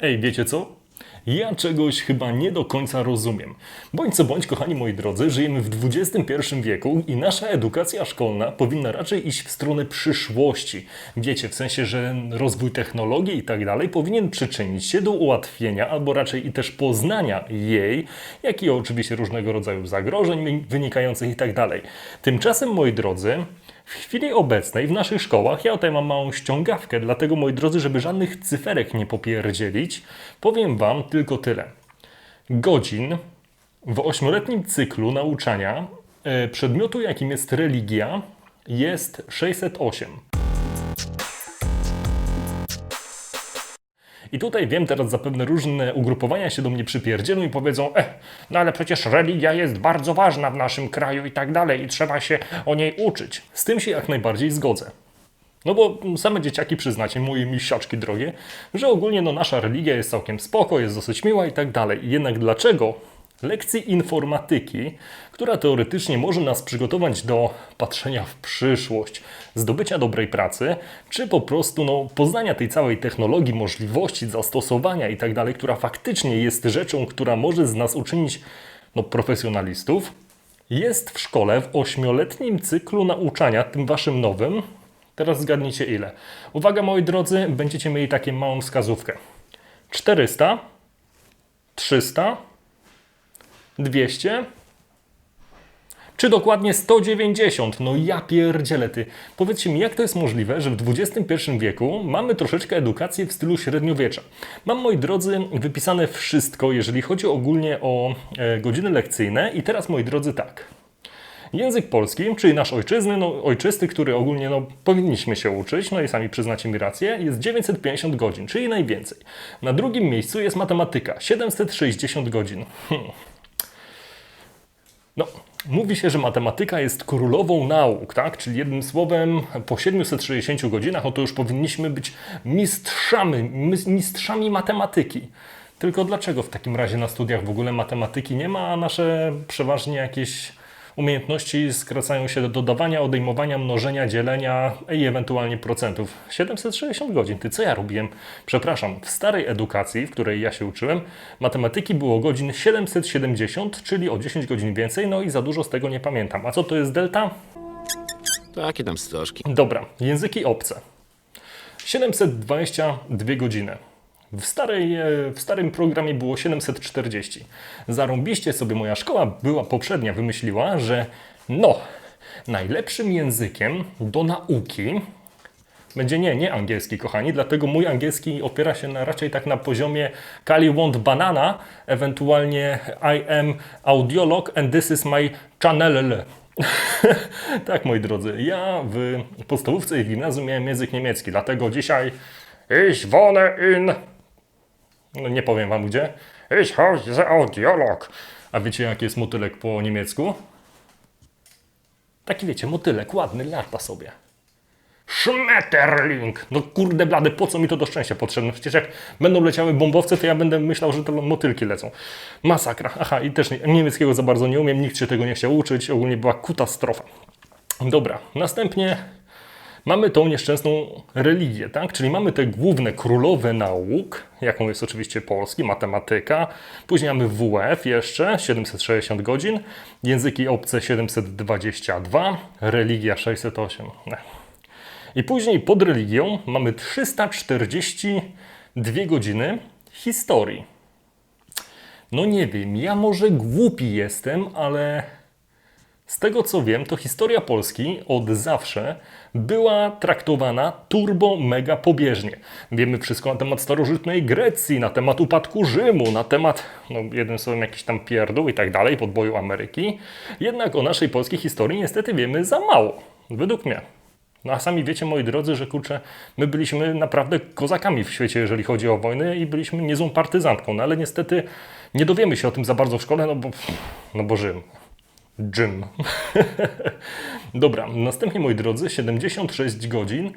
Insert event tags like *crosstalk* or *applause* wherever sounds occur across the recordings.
Ej, wiecie co? Ja czegoś chyba nie do końca rozumiem. Bądź co bądź, kochani moi drodzy, żyjemy w XXI wieku i nasza edukacja szkolna powinna raczej iść w stronę przyszłości. Wiecie, w sensie, że rozwój technologii i tak dalej powinien przyczynić się do ułatwienia albo raczej i też poznania jej, jak i oczywiście różnego rodzaju zagrożeń wynikających i tak dalej. Tymczasem, moi drodzy, w chwili obecnej w naszych szkołach, ja tutaj mam małą ściągawkę, dlatego moi drodzy, żeby żadnych cyferek nie popierdzielić, powiem Wam tylko tyle. Godzin w ośmioletnim cyklu nauczania e, przedmiotu, jakim jest religia, jest 608. I tutaj wiem, teraz zapewne różne ugrupowania się do mnie przypierdzielą i powiedzą, e, no ale przecież religia jest bardzo ważna w naszym kraju i tak dalej i trzeba się o niej uczyć. Z tym się jak najbardziej zgodzę. No bo same dzieciaki przyznacie, moje misiaczki drogie, że ogólnie no nasza religia jest całkiem spoko, jest dosyć miła i tak dalej. Jednak dlaczego lekcji informatyki, która teoretycznie może nas przygotować do patrzenia w przyszłość, zdobycia dobrej pracy, czy po prostu no, poznania tej całej technologii, możliwości zastosowania i tak która faktycznie jest rzeczą, która może z nas uczynić no, profesjonalistów, jest w szkole w ośmioletnim cyklu nauczania, tym waszym nowym. Teraz zgadnijcie ile. Uwaga moi drodzy, będziecie mieli taką małą wskazówkę. 400, 300, 200, czy dokładnie 190? No ja pierdzielę ty. Powiedzcie mi, jak to jest możliwe, że w XXI wieku mamy troszeczkę edukację w stylu średniowiecza? Mam, moi drodzy, wypisane wszystko, jeżeli chodzi ogólnie o e, godziny lekcyjne i teraz, moi drodzy, tak. Język polski, czyli nasz ojczyzny, no, ojczysty, który ogólnie no, powinniśmy się uczyć, no i sami przyznacie mi rację, jest 950 godzin, czyli najwięcej. Na drugim miejscu jest matematyka, 760 godzin. Hmm. No, mówi się, że matematyka jest królową nauk, tak? Czyli jednym słowem, po 760 godzinach, no to już powinniśmy być mistrzami, mis- mistrzami matematyki. Tylko dlaczego w takim razie na studiach w ogóle matematyki nie ma, a nasze przeważnie jakieś umiejętności skracają się do dodawania, odejmowania, mnożenia, dzielenia i ewentualnie procentów. 760 godzin. Ty co ja robiłem? Przepraszam, w starej edukacji, w której ja się uczyłem, matematyki było godzin 770, czyli o 10 godzin więcej, no i za dużo z tego nie pamiętam. A co to jest delta? Takie tam stożki. Dobra, języki obce. 722 godziny. W, starej, e, w starym programie było 740. Zarąbiście sobie moja szkoła była poprzednia wymyśliła, że no, najlepszym językiem do nauki będzie nie, nie angielski, kochani, dlatego mój angielski opiera się na, raczej tak na poziomie Kali want banana, ewentualnie I am audiolog and this is my channel. *laughs* tak, moi drodzy, ja w podstawówce i w gimnazjum miałem język niemiecki, dlatego dzisiaj ich wohne in... No nie powiem wam gdzie. Ich heiße audiolog. A wiecie jaki jest motylek po niemiecku? Taki wiecie, motylek, ładny, lata sobie. Schmetterling! No kurde blady, po co mi to do szczęścia potrzebne? Przecież jak będą leciały bombowce, to ja będę myślał, że to motylki lecą. Masakra. Aha, i też nie- niemieckiego za bardzo nie umiem, nikt się tego nie chciał uczyć, ogólnie była katastrofa. Dobra, następnie mamy tą nieszczęsną religię, tak? Czyli mamy te główne królowe nauk, jaką jest oczywiście polski, matematyka, później mamy WF jeszcze, 760 godzin, języki obce 722, religia 608. Ech. I później pod religią mamy 342 godziny historii. No nie wiem, ja może głupi jestem, ale z tego co wiem, to historia Polski od zawsze była traktowana turbo mega pobieżnie. Wiemy wszystko na temat starożytnej Grecji, na temat upadku Rzymu, na temat, no jednym słowem, jakiś tam pierdół i tak dalej, podboju Ameryki. Jednak o naszej polskiej historii niestety wiemy za mało, według mnie. No a sami wiecie, moi drodzy, że kurczę, my byliśmy naprawdę kozakami w świecie, jeżeli chodzi o wojnę i byliśmy niezłą partyzantką, no ale niestety nie dowiemy się o tym za bardzo w szkole, no bo, no bo Rzym. Jim. *laughs* Dobra, następnie moi drodzy, 76 godzin.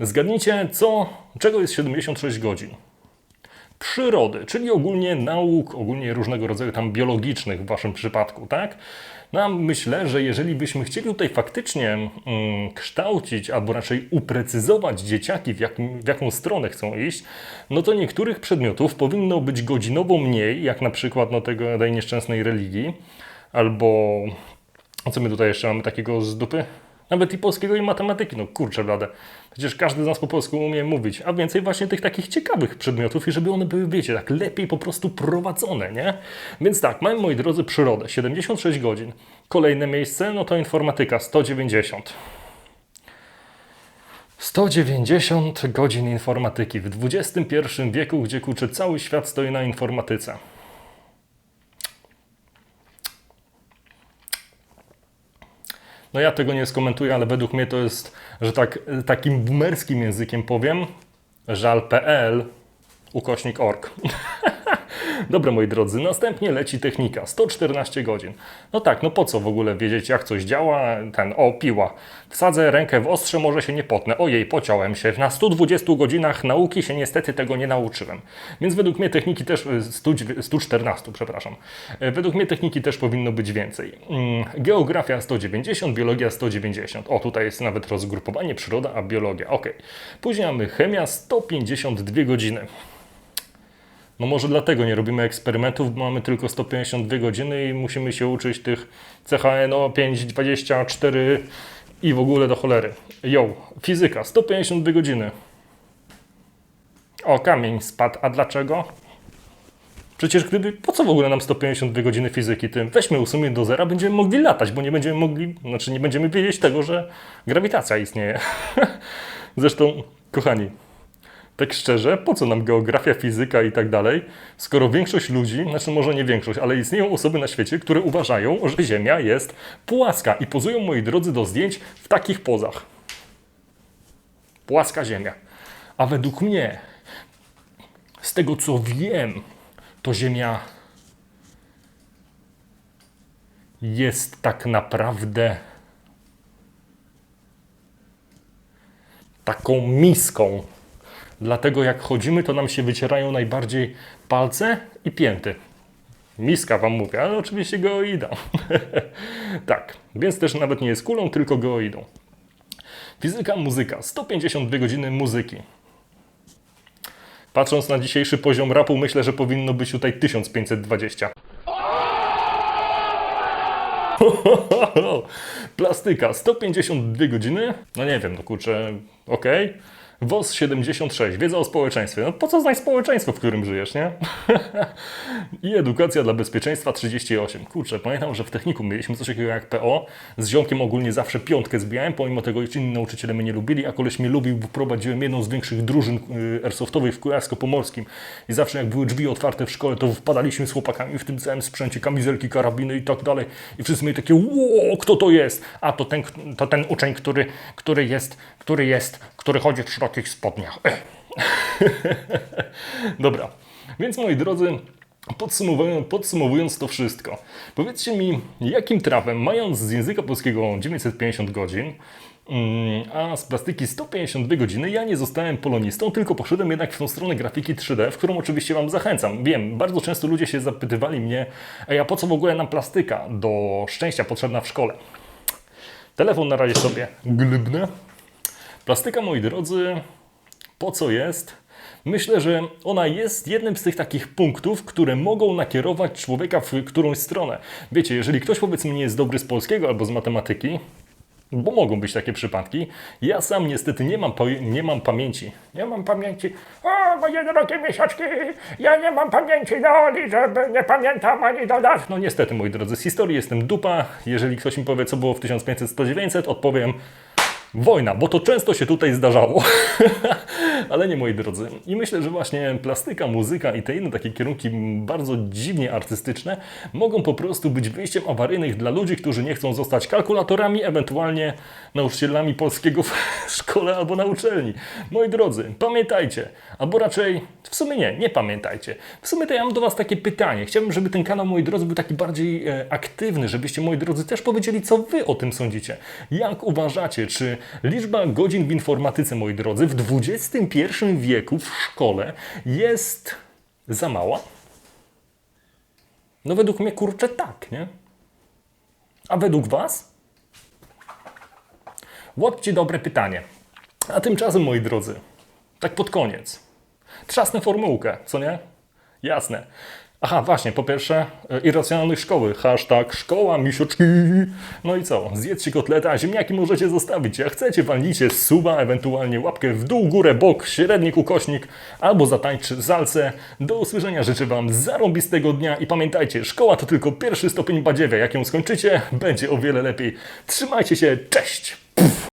Zgadnijcie, co, czego jest 76 godzin? przyrody, czyli ogólnie nauk, ogólnie różnego rodzaju tam biologicznych w waszym przypadku, tak? No myślę, że jeżeli byśmy chcieli tutaj faktycznie mm, kształcić, albo raczej uprecyzować dzieciaki, w, jakim, w jaką stronę chcą iść, no to niektórych przedmiotów powinno być godzinowo mniej, jak na przykład no, tego tej nieszczęsnej religii, albo co my tutaj jeszcze mamy takiego z dupy? Nawet i polskiego i matematyki, no kurczę blade. Przecież każdy z nas po polsku umie mówić, a więcej właśnie tych takich ciekawych przedmiotów i żeby one były, wiecie, tak lepiej po prostu prowadzone, nie? Więc tak, mamy, moi drodzy, przyrodę, 76 godzin. Kolejne miejsce, no to informatyka, 190. 190 godzin informatyki w XXI wieku, gdzie kurczę cały świat stoi na informatyce. No ja tego nie skomentuję, ale według mnie to jest, że tak takim boomerskim językiem powiem, żal.pl ukośnik org. *laughs* Dobra, moi drodzy, następnie leci technika. 114 godzin. No tak, no po co w ogóle wiedzieć, jak coś działa? Ten, o, piła. Wsadzę rękę w ostrze, może się nie potnę. Ojej, pociąłem się. Na 120 godzinach nauki się niestety tego nie nauczyłem. Więc według mnie techniki też, y, 100, 114, przepraszam. Y, Według mnie techniki też powinno być więcej. Mm, Geografia 190, biologia 190. O, tutaj jest nawet rozgrupowanie przyroda, a biologia. Ok. Później mamy chemia 152 godziny. No może dlatego nie robimy eksperymentów, bo mamy tylko 152 godziny i musimy się uczyć tych CHNO 5, 24 i w ogóle do cholery. Jo, fizyka 152 godziny. O, kamień spadł. A dlaczego? Przecież gdyby, po co w ogóle nam 152 godziny fizyki tym? Weźmy usuniemy do zera, będziemy mogli latać, bo nie będziemy mogli, znaczy nie będziemy wiedzieć tego, że grawitacja istnieje. *laughs* Zresztą, kochani, tak szczerze, po co nam geografia, fizyka i tak dalej, skoro większość ludzi, znaczy może nie większość, ale istnieją osoby na świecie, które uważają, że Ziemia jest płaska i pozują, moi drodzy, do zdjęć w takich pozach. Płaska Ziemia. A według mnie, z tego co wiem, to Ziemia jest tak naprawdę taką miską. Dlatego jak chodzimy, to nam się wycierają najbardziej palce i pięty. Miska wam mówię, ale oczywiście geoida. *laughs* tak, więc też nawet nie jest kulą, tylko geoidą. Fizyka, muzyka. 152 godziny muzyki. Patrząc na dzisiejszy poziom rapu, myślę, że powinno być tutaj 1520. *laughs* Plastyka 152 godziny. No nie wiem, no kurczę, okej. WOS 76, wiedza o społeczeństwie. No po co znać społeczeństwo, w którym żyjesz, nie? *laughs* I edukacja dla bezpieczeństwa 38. Kurczę, pamiętam, że w technikum mieliśmy coś takiego jak PO. Z ziomkiem ogólnie zawsze piątkę zbijałem, pomimo tego, że inni nauczyciele mnie nie lubili, a koleś mnie lubił, bo prowadziłem jedną z większych drużyn y, airsoftowych w Kujawsko-Pomorskim. I zawsze jak były drzwi otwarte w szkole, to wpadaliśmy z chłopakami w tym całym sprzęcie, kamizelki, karabiny i tak dalej. I wszyscy mieli takie, ło, kto to jest? A to ten, to ten uczeń, który, który jest, który jest, który chodzi w szerokich spodniach. *laughs* Dobra, więc moi drodzy, podsumowując, podsumowując to wszystko, powiedzcie mi, jakim trafem, mając z języka polskiego 950 godzin, mm, a z plastyki 152 godziny, ja nie zostałem polonistą, tylko poszedłem jednak w tą stronę grafiki 3D, w którą oczywiście Wam zachęcam. Wiem, bardzo często ludzie się zapytywali mnie, a po co w ogóle nam plastyka do szczęścia potrzebna w szkole? Telefon na razie sobie glybnę. Plastyka, moi drodzy, po co jest? Myślę, że ona jest jednym z tych takich punktów, które mogą nakierować człowieka w którąś stronę. Wiecie, jeżeli ktoś powiedzmy nie jest dobry z polskiego albo z matematyki, bo mogą być takie przypadki. Ja sam niestety nie mam, nie mam pamięci. Nie mam pamięci. O, moje drogie miesiączki, ja nie mam pamięci do Oli, żeby nie pamiętam ani do dat. No niestety, moi drodzy, z historii jestem dupa. Jeżeli ktoś mi powie, co było w 1500-1900, odpowiem wojna, bo to często się tutaj zdarzało. *laughs* Ale nie, moi drodzy. I myślę, że właśnie plastyka, muzyka i te inne takie kierunki bardzo dziwnie artystyczne mogą po prostu być wyjściem awaryjnych dla ludzi, którzy nie chcą zostać kalkulatorami, ewentualnie nauczycielami polskiego w *laughs* szkole albo na uczelni. Moi drodzy, pamiętajcie, albo raczej w sumie nie, nie pamiętajcie. W sumie to ja mam do Was takie pytanie. Chciałbym, żeby ten kanał, moi drodzy, był taki bardziej e, aktywny, żebyście, moi drodzy, też powiedzieli, co Wy o tym sądzicie. Jak uważacie, czy liczba godzin w informatyce, moi drodzy, w XXI wieku w szkole jest Za mała? No według mnie kurczę tak, nie? A według was? Łodźcie dobre pytanie. A tymczasem, moi drodzy, tak pod koniec. Trzasnę formułkę, co nie? Jasne. Aha, właśnie, po pierwsze, e, irracjonalność szkoły. Hashtag szkoła misiuczki. No i co? Zjedzcie kotleta, ziemniaki możecie zostawić. Jak chcecie, walnijcie suba, ewentualnie łapkę w dół, górę, bok, średnik, ukośnik, albo zatańczy salce. Do usłyszenia życzę Wam zarąbistego dnia i pamiętajcie, szkoła to tylko pierwszy stopień badziewia. Jak ją skończycie, będzie o wiele lepiej. Trzymajcie się, cześć!